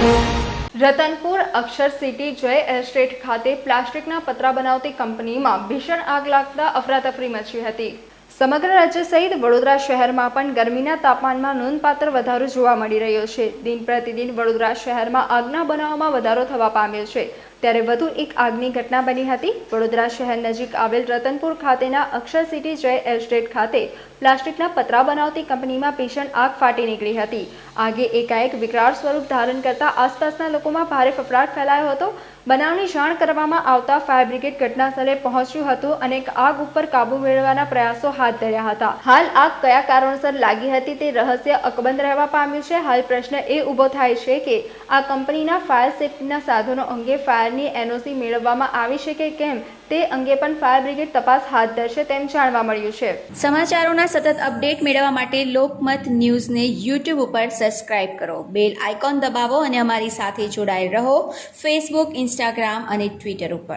Ratanpur Akshar city Jay estate ખાતે પ્લાસ્ટિકના પતરા બનાવતી કંપનીમાં ભીષણ આગ લાગતા અફરાતફરી મચી હતી. સમગ્ર રાજ્ય સહિત વડોદરા શહેરમાં પણ ગરમીના તાપમાનમાં નોંધપાત્ર વધારો જોવા મળી રહ્યો છે. દિન પ્રતિદિન વડોદરા શહેરમાં આગના બનાવમાં વધારો થવા પામ્યો છે. ત્યારે વધુ એક આગની ઘટના બની હતી. વડોદરા શહેર નજીક આવેલ રતનપુર ખાતેના અક્ષર સિટી જય એસ્ટેટ ખાતે પ્લાસ્ટિકના પતરા બનાવતી કંપનીમાં ભીષણ આગ ફાટી નીકળી હતી. આગે એકાએક વિકરાળ સ્વરૂપ ધારણ કરતા આસપાસના લોકોમાં ભારે ફફડાટ ફેલાયો હતો. બનાવની જાણ કરવામાં આવતા ફાયર બ્રિગેડ ઘટનાસ્થળે પહોંચ્યું હતું અને આગ ઉપર કાબુ મેળવવાના પ્રયાસો હાથ ધર્યા હતા. હાલ આગ કયા કારણોસર લાગી હતી તે રહસ્ય અકબંધ રહેવા પામ્યું છે. હાલ પ્રશ્ન એ ઊભો થાય છે કે આ કંપનીના ફાયર સેફ્ટીના સાધનો અંગે ફાયરની એનઓસી મેળવવામાં આવી છે કે કેમ તે અંગે પણ ફાયર બ્રિગેડ તપાસ હાથ ધરશે તેમ જાણવા મળ્યું છે. સમાચારોના સતત અપડેટ મેળવવા માટે લોકમત ન્યૂઝને યુટ્યુબ ઉપર સબસ્ક્રાઇબ કરો. બેલ આઇકોન દબાવો અને અમારી સાથે જોડાયેલ રહો. ફેસબુક ઇન્સ્ટાગ્રામ અને ટ્વિટર ઉપર.